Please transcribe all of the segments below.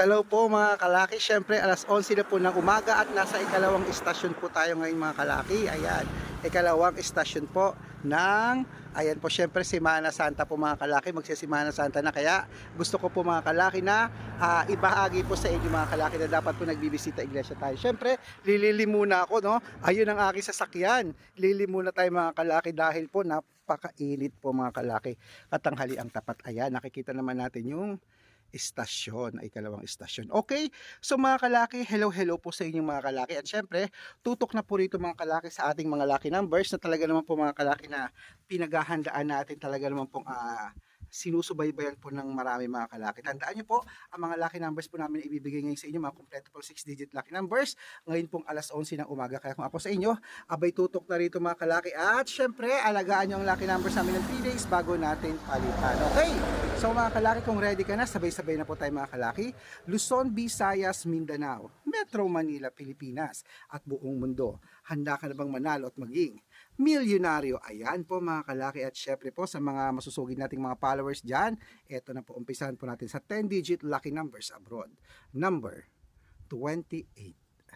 Hello po mga kalaki. Siyempre alas 11 na po ng umaga at nasa ikalawang istasyon po tayo ngayon mga kalaki. Ayan, ikalawang istasyon po ng ayan po siyempre Semana Santa po mga kalaki. Magsisimana Santa na kaya gusto ko po mga kalaki na ah, ibahagi po sa inyo mga kalaki na dapat po nagbibisita iglesia tayo. Siyempre, lilili muna ako no. Ayun ang aking sasakyan. Lili muna tayo mga kalaki dahil po napakainit po mga kalaki. Katanghali ang tapat. Ayan, nakikita naman natin yung istasyon, ay ikalawang istasyon. Okay, so mga kalaki, hello hello po sa inyong mga kalaki. At syempre, tutok na po rito mga kalaki sa ating mga lucky numbers na talaga naman po mga kalaki na pinaghahandaan natin talaga naman pong ah, sinusubaybayan po ng marami mga kalaki. Tandaan niyo po, ang mga lucky numbers po namin ibibigay ngayon sa inyo, mga kompleto po 6-digit lucky numbers. Ngayon pong alas 11 ng umaga. Kaya kung ako sa inyo, abay tutok na rito mga kalaki. At syempre, alagaan niyo ang lucky numbers namin ng 3 days bago natin palitan. Okay? So mga kalaki, kung ready ka na, sabay-sabay na po tayo mga kalaki. Luzon, Visayas, Mindanao, Metro Manila, Pilipinas, at buong mundo. Handa ka na bang manalo at maging milyonaryo? Ayan po mga kalaki. At syempre po sa mga masusugid nating mga followers dyan, eto na po, umpisahan po natin sa 10-digit lucky numbers abroad. Number 28,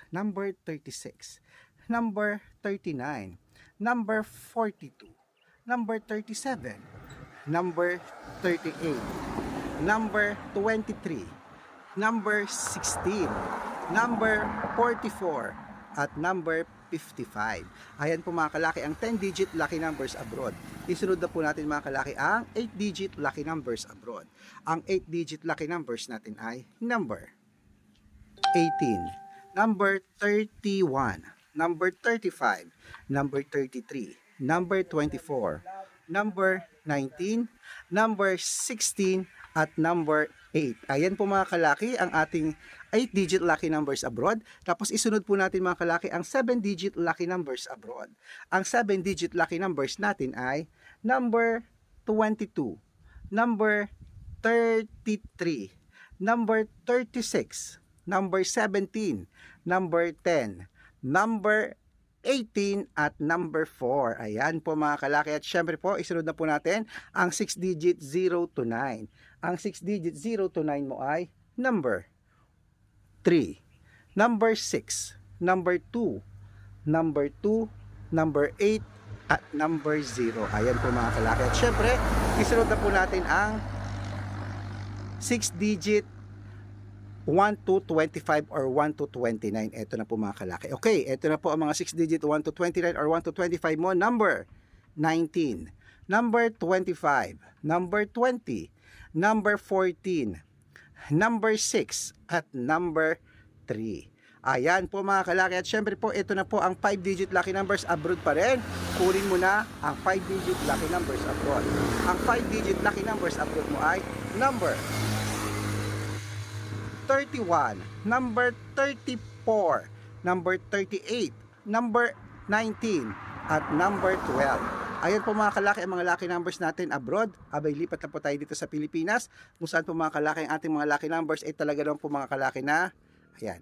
number 36, number 39, number 42, number 37, number 38, number 23, number 16, number 44, at number 55. Ayan po mga kalaki ang 10-digit lucky numbers abroad. Isunod na po natin mga kalaki ang 8-digit lucky numbers abroad. Ang 8-digit lucky numbers natin ay number 18, number 31, number 35, number 33, number 24, number 19, number 16, at number 8. Ayan po mga kalaki ang ating 8-digit lucky numbers abroad. Tapos isunod po natin mga kalaki ang 7-digit lucky numbers abroad. Ang 7-digit lucky numbers natin ay number 22, number 33, number 36, number 17, number 10, number 18 at number 4. Ayan po mga kalaki. At syempre po, isunod na po natin ang 6 digit 0 to 9. Ang 6 digit 0 to 9 mo ay number 3, number 6, number 2, number 2, number 8, at number 0. Ayan po mga kalaki. At syempre, isunod na po natin ang 6 digit 1 to 25 or 1 to 29. Ito na po mga kalaki. Okay, ito na po ang mga 6 digit 1 to 29 or 1 to 25 mo. Number 19, number 25, number 20, number 14, number 6, at number 3. Ayan po mga kalaki. At syempre po, ito na po ang 5 digit lucky numbers abroad pa rin. Kunin mo na ang 5 digit lucky numbers abroad. Ang 5 digit lucky numbers abroad mo ay number 31, number 34, number 38, number 19, at number 12. Ayan po mga kalaki ang mga lucky numbers natin abroad. Abay lipat na po tayo dito sa Pilipinas. Kung saan po mga kalaki ang ating mga lucky numbers ay talaga naman po mga kalaki na ayan.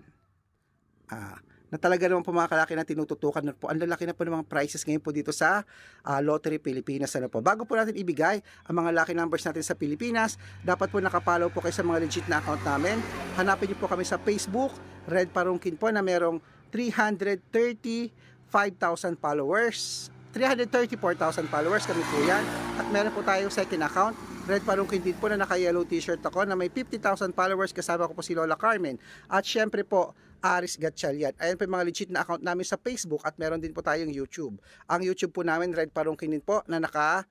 Ah, na talaga naman po mga kalaki na tinututukan na po. Ang lalaki na po ng mga prices ngayon po dito sa ah, Lottery Pilipinas. Ano po. Bago po natin ibigay ang mga lucky numbers natin sa Pilipinas, dapat po nakapollow po kayo sa mga legit na account namin. Hanapin niyo po kami sa Facebook, Red Parungkin po na merong 335,000 followers. 334,000 followers kami po yan. At meron po tayong second account, Red Parungkin din po na naka-yellow t-shirt ako na may 50,000 followers kasama ko po si Lola Carmen. At syempre po, Aris Gatchalian. Ayan po yung mga legit na account namin sa Facebook at meron din po tayong YouTube. Ang YouTube po namin, Red Parungkin din po na naka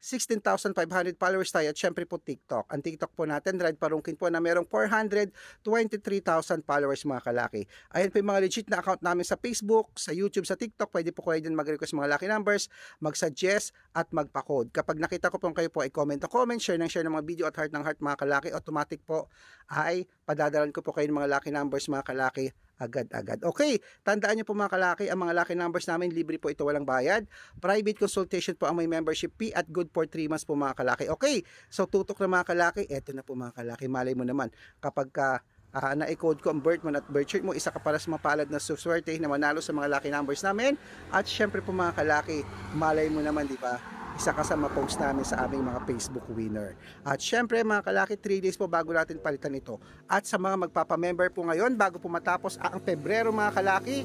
16,500 followers tayo at syempre po TikTok. Ang TikTok po natin, Red Parungkin po na merong 423,000 followers mga kalaki. Ayan po yung mga legit na account namin sa Facebook, sa YouTube, sa TikTok. Pwede po kayo din mag-request mga lucky numbers, mag-suggest at magpa-code. Kapag nakita ko po kayo po ay comment na comment, share ng share ng mga video at heart ng heart mga kalaki, automatic po ay padadalan ko po kayo ng mga lucky numbers mga kalaki agad-agad. Okay, tandaan niyo po mga kalaki, ang mga lucky numbers namin, libre po ito, walang bayad. Private consultation po ang may membership fee at good for 3 months po mga kalaki. Okay, so tutok na mga kalaki, eto na po mga kalaki, malay mo naman, kapag ka ah, na-code ko ang birth month at birth chart mo, isa ka para sa mapalad na suswerte na manalo sa mga lucky numbers namin. At syempre po mga kalaki, malay mo naman, di ba? Isa ka sa ma-post namin sa aming mga Facebook winner. At syempre mga kalaki, 3 days po bago natin palitan ito. At sa mga magpapamember po ngayon, bago po matapos ang Pebrero mga kalaki,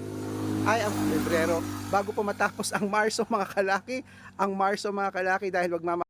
ay ang Pebrero, bago po matapos ang Marso mga kalaki, ang Marso mga kalaki dahil wag